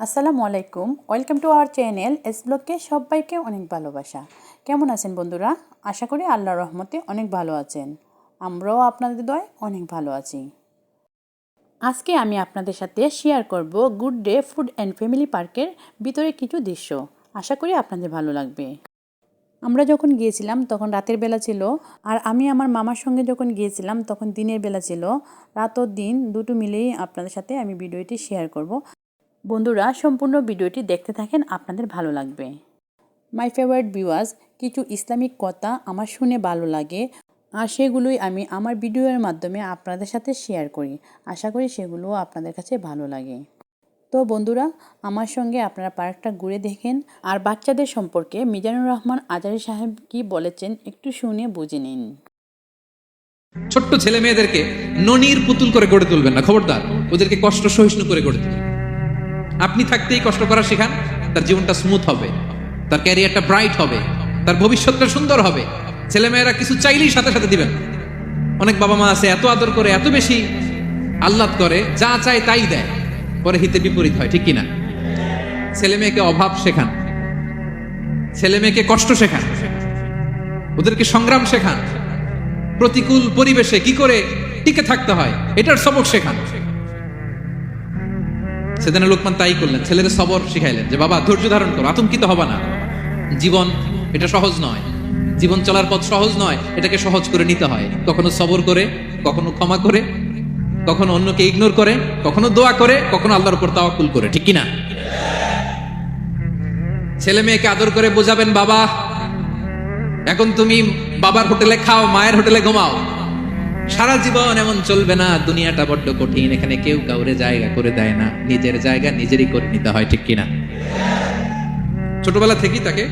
আসসালামু আলাইকুম। Welcome to our channel S ব্লগকে সবাইকে অনেক ভালোবাসা। কেমন আছেন বন্ধুরা? আশা করি আল্লাহর রহমতে অনেক ভালো আছেন। আমরাও আপনাদের দয় অনেক ভালো আছি। আজকে আমি আপনাদের সাথে শেয়ার করব good day food and family পার্কের ভিতরে কিছু দৃশ্য। আশা করি আপনাদের ভালো লাগবে। আমরা যখন গিয়েছিলাম, তখন রাতের বেলা ছিল। আর আমি আমার মামার সঙ্গে যখন গিয়েছিলাম, তখন দিনের বেলা ছিল। রাত ও দিন, দুটো মিলেই আপনাদের সাথে আমি ভিডিওটি শেয়ার করব। বন্ধুরা, সম্পূর্ণ ভিডিওটি দেখতে থাকেন, আপনাদের ভালো লাগবে। মাই ফেভারিট ভিউয়ার্স কিছু ইসলামিক কথা আমার শুনে ভালো লাগে, আর সেগুলোই আমি আমার ভিডিওর মাধ্যমে আপনাদের সাথে শেয়ার করি। আশা করি সেগুলোও আপনাদের কাছে ভালো লাগে। তো বন্ধুরা, আমার সঙ্গে আপনারা পার্কটা ঘুরে দেখেন, আর বাচ্চাদের সম্পর্কে মিজানুর রহমান আজারি সাহেব কি বলেছেন একটু শুনে বুঝে নিন। ছোট্ট ছেলে মেয়েদেরকে ননির পুতুল করে গড়ে তুলবেন না, খবরদার। ওদেরকে কষ্ট সহিষ্ণু করে গড়ে তুলবেন আপনি থাকতেই কষ্ট করা শেখান, তার জীবনটা স্মুথ হবে, তার ক্যারিয়ারটা ব্রাইট হবে, তার ভবিষ্যৎটা সুন্দর হবে। ছেলে মেয়েরা কিছু চাইলেই সাথে সাথে দিবেন। অনেক বাবা মা আছে, এত আদর করে, এত বেশি আহ্লাদ করে, যা চায় তাই দেয়, পরে হিতে বিপরীত হয়, ঠিক কিনা? ছেলে মেয়েকে অভাব শেখান ছেলে মেয়েকে কষ্ট শেখান, ওদেরকে সংগ্রাম শেখান, প্রতিকূল পরিবেশে কি করে টিকে থাকতে হয়, এটার সবক শেখান। সেদিন লোকমান তাই করলেন, ছেলেদের সবর শিখাইলেন যে, বাবা, ধৈর্য ধারণ করো, আতঙ্কিত হবা না। জীবন, এটা সহজ নয়। জীবন চলার পথ সহজ নয়, এটাকে সহজ করে নিতে হয়। কখনো সবর করে, কখনো ক্ষমা করে, কখনো অন্যকে ইগনোর করে, কখনো দোয়া করে, কখনো আল্লাহর উপর তাওয়াক্কুল করে, ঠিক কিনা? ছেলে মেয়েকে আদর করে বোঝাবেন, বাবা, এখন তুমি বাবার হোটেলে খাও, মায়ের হোটেলে ঘুমাও। সারা জীবন এমন চলবে না, দুনিয়াটা বড্ড কঠিন, এখানে কেউ কাউরে জায়গা করে দেয় না, নিজের জায়গা নিজেরই করে নিতে হয়, ঠিক কিনা? ছোটবেলা থেকেই তাকে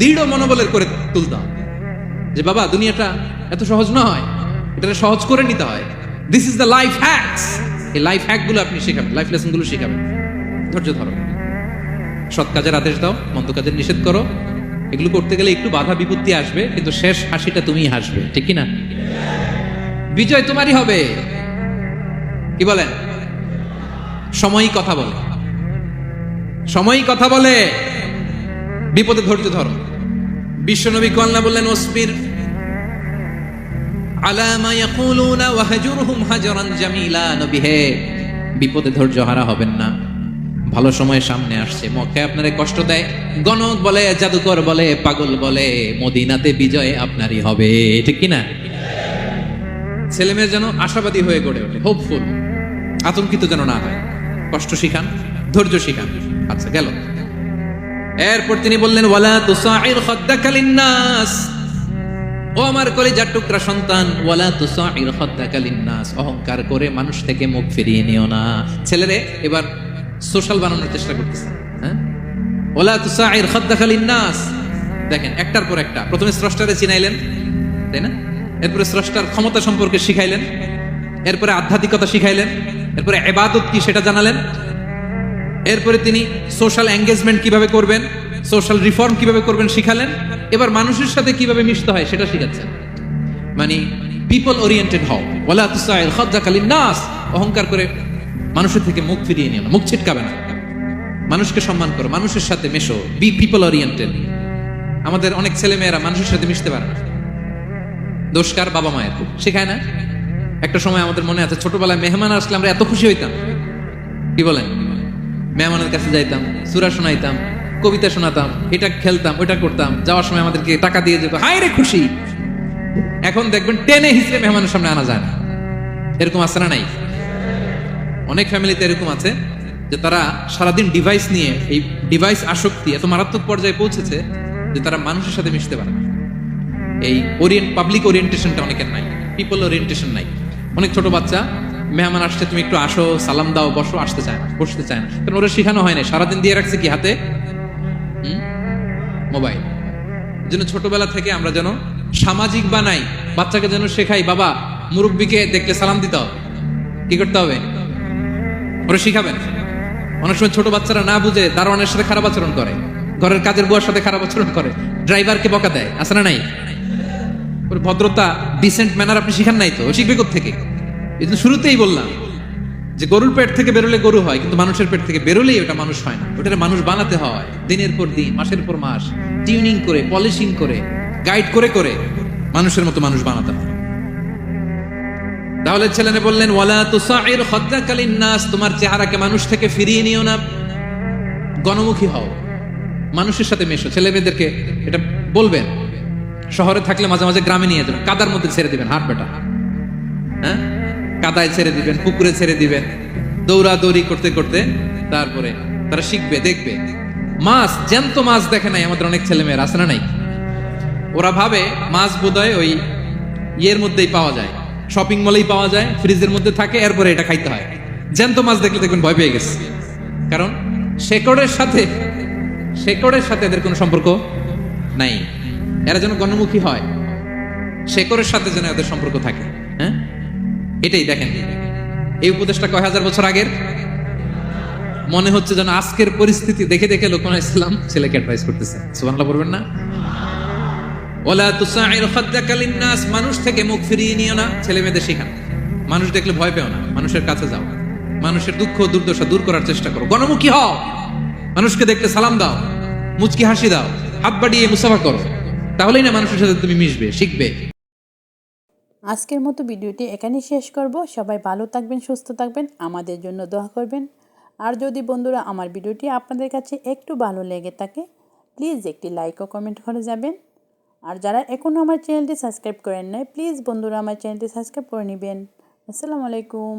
দৃঢ় মনোবলের করে তুলতাম যে বাবা, দুনিয়াটা এত সহজ নয় এটা সহজ করে নিতে হয়। This is the life hacks এই লাইফ হ্যাকগুলো আপনি শেখাবেন লাইফ লেসনগুলো শেখাবেন। ধৈর্য ধরো। সৎ কাজের আদেশ দাও, মন্দ কাজের নিষেধ করো। এগুলো করতে গেলে একটু বাধা বিপত্তি আসবে, কিন্তু শেষ হাসিটা তুমিই হাসবে, ঠিক কি না বিজয় তোমারই হবে। কি বলেন? সময়ই কথা বলে। সময়ই কথা বলে। বিপদে ধৈর্য ধরো। বিশ্বনবী কল্লা বললেন ওসবির আলামা ইয়াকুলুনা ওয়াহজুরহুম হাজরান হে, বিপদে ধৈর্য হারা হবেন না। ভালো সময় সামনে আসছে। মক্কায় আপনারে কষ্ট দেয়। গণক বলে, জাদুকর বলে, পাগল বলে, মদিনাতে বিজয় আপনারই হবে। ঠিক কি ছেলে মেয়ে যেন আশাবাদী হয়ে গড়ে ওঠে হোপফুল আতঙ্কিত যেন না হয়। কষ্ট শিখান, ধৈর্য শিখান। আচ্ছা গেল। এরপর তিনি বললেন, ওয়ালা তুসাইর খাদ্দাকা লিন্নাস। ও আমার কলিজার টুকরা সন্তান, ওয়ালা তুসাইর খাদ্দাকা লিন্নাস। অহংকার করে মানুষ থেকে মুখ ফিরিয়ে নিও না। ছেলেরে, এবার সোশ্যাল বানানোর চেষ্টা করতেছে হ্যাঁ? ওলা তুসাইর খাদ্দাকা লিন্নাস। দেখেন, একটার পর একটা। প্রথমে স্রষ্টারে চিনাইলেন, তাই না? এরপরে স্রষ্টার ক্ষমতা সম্পর্কে শিখাইলেন, এরপরে আধ্যাত্মিকতা শিখাইলেন, এরপরে এবাদত কি সেটা জানালেন, এরপরে তিনি সোশ্যাল এঙ্গেজমেন্ট কীভাবে করবেন, সোশ্যাল রিফর্ম কীভাবে করবেন শিখালেন, এবার মানুষের সাথে কীভাবে মিশতে হয় সেটা শিখাচ্ছেন। মানে পিপল ওরিয়েন্টেড হও। ওলা নাস। অহংকার করে মানুষের থেকে মুখ ফিরিয়ে নিও না, মুখ ছিটকাবে না। মানুষকে সম্মান করো, মানুষের সাথে মেশো বি পিপল ওরিয়েন্টেড আমাদের অনেক ছেলে মেয়েরা মানুষের সাথে মিশতে পারে না। দোষকার বাবা মায়ের শেখায় না? একটা সময় আমাদের মনে আছে, ছোটবেলায় মেহমান আসলে আমরা এত খুশি হইতাম। কি বলেন? মেহমানের কাছে যাইতাম, সুরা শোনাইতাম, কবিতা শোনাতাম, এটা খেলতাম ওইটা করতাম, যাওয়ার সময় আমাদেরকে টাকা দিয়ে যেত হাই রে খুশি! এখন দেখবেন টেনে হিসেবে মেহমানের সামনে আনা যায় না। এরকম আছে না নাই? অনেক ফ্যামিলিতে এরকম আছে যে তারা সারাদিন ডিভাইস নিয়ে, এই ডিভাইস আসক্তি এত মারাত্মক পর্যায়ে পৌঁছেছে যে তারা মানুষের সাথে মিশতে পারে না। এই ওরিয়েন্ট পাবলিক ওরিয়েন্টেশনটা অনেকের নাই পিপল ওরিয়েন্টেশন নাই। অনেক ছোট বাচ্চা, মেহমান আসছে, তুমি একটু আসো, সালাম দাও, বসো, আসতে চায় না, বসতে চায় না। কারণ ওরা শেখানো হয় না সারাদিন দিয়ে রাখছে কি হাতে? মোবাইল। যেন ছোটবেলা থেকে আমরা যেন সামাজিক বানাই, বাচ্চাকে যেন শেখাই, বাবা, মুরব্বীকে দেখলে সালাম দিতে হবে। কি করতে হবে? ওরা শিখাবেন অনেক সময় ছোট বাচ্চারা না বুঝে দারোয়ানের সাথে খারাপ আচরণ করে, ঘরের কাজের বুয়ার সাথে খারাপ আচরণ করে, ড্রাইভারকে বকা দেয় না নাই? ওর ভদ্রতা ডিসেন্ট ম্যানার আপনি শিখান নাই তো শিখবে থেকে এই শুরুতেই বললাম যে গরুর পেট থেকে বেরোলে গরু হয়, কিন্তু মানুষের পেট থেকে বেরোলেই ওটা মানুষ হয় না। ওটা মানুষ বানাতে হয়, দিনের পর দিন, মাসের পর মাস টিউনিং করে পলিশিং করে গাইড করে করে মানুষের মতো মানুষ বানাতে হয়। তাহলে ছেলেনে বললেন, ওয়ালা তুসাইর খদ্দাকালীন নাস তোমার চেহারাকে মানুষ থেকে ফিরিয়ে নিও না। গণমুখী হও। মানুষের সাথে মেশো। ছেলে মেয়েদেরকে এটা বলবেন। শহরে থাকলে মাঝে মাঝে গ্রামে নিয়ে যাবেন। কাদার মধ্যে ছেড়ে দিবেন, হাট বেটা। হ্যাঁ? কাদায় ছেড়ে দিবেন, পুকুরে ছেড়ে দিবেন। দৌড়াদৌড়ি করতে করতে তারপরে তারা শিখবে, দেখবে। মাছ, জ্যান্ত মাছ দেখে নাই আমাদের অনেক ছেলে মেয়ের আছে না নাই? ওরা ভাবে মাছ বোধহয় ওই ইয়ের মধ্যেই পাওয়া যায়। শপিং মলেই পাওয়া যায়, ফ্রিজের মধ্যে থাকে, এরপরে এটা খাইতে হয়। জ্যান্ত মাছ দেখলে দেখবেন ভয় পেয়ে গেছে। কারণ শেকড়ের সাথে শেকড়ের সাথে এদের কোনো সম্পর্ক নাই। এরা যেন গণমুখী হয়। শেকড়ের সাথে যেন এদের সম্পর্ক থাকে হ্যাঁ? এটাই দেখেন। এই উপদেশটা কয় হাজার বছর আগের? মনে হচ্ছে যেন আজকের পরিস্থিতি, দেখে দেখে লোকমান ইসলাম ছেলেকে অ্যাডভাইস করতেছে। সুবহানাল্লাহ পড়বেন না? ওলা তুসাইর খাদ্দাকা লিন্নাস, মানুষ থেকে মুখ ফিরিয়ে নিও না, ছেলে মেয়েদের শেখান। মানুষ দেখলে ভয় পেও না, মানুষের কাছে যাও। মানুষের দুঃখ দুর্দশা দূর করার চেষ্টা করো। গণমুখী হও। মানুষকে দেখলে সালাম দাও, মুচকি হাসি দাও, হাত বাড়িয়ে মুসাফা করো। তাহলেই না মানুষের সাথে তুমি মিশবে, শিখবে। আজকের মতো ভিডিওটি এখানেই শেষ করব। সবাই ভালো থাকবেন, সুস্থ থাকবেন, আমাদের জন্য দোয়া করবেন। আর যদি বন্ধুরা আমার ভিডিওটি আপনাদের কাছে একটু ভালো লেগে থাকে প্লিজ একটি লাইক ও কমেন্ট করে যাবেন। আর যারা এখনও আমার চ্যানেলটি সাবস্ক্রাইব করেন নাই প্লিজ বন্ধুরা আমার চ্যানেলটি সাবস্ক্রাইব করে নেবেন। আসসালামু আলাইকুম।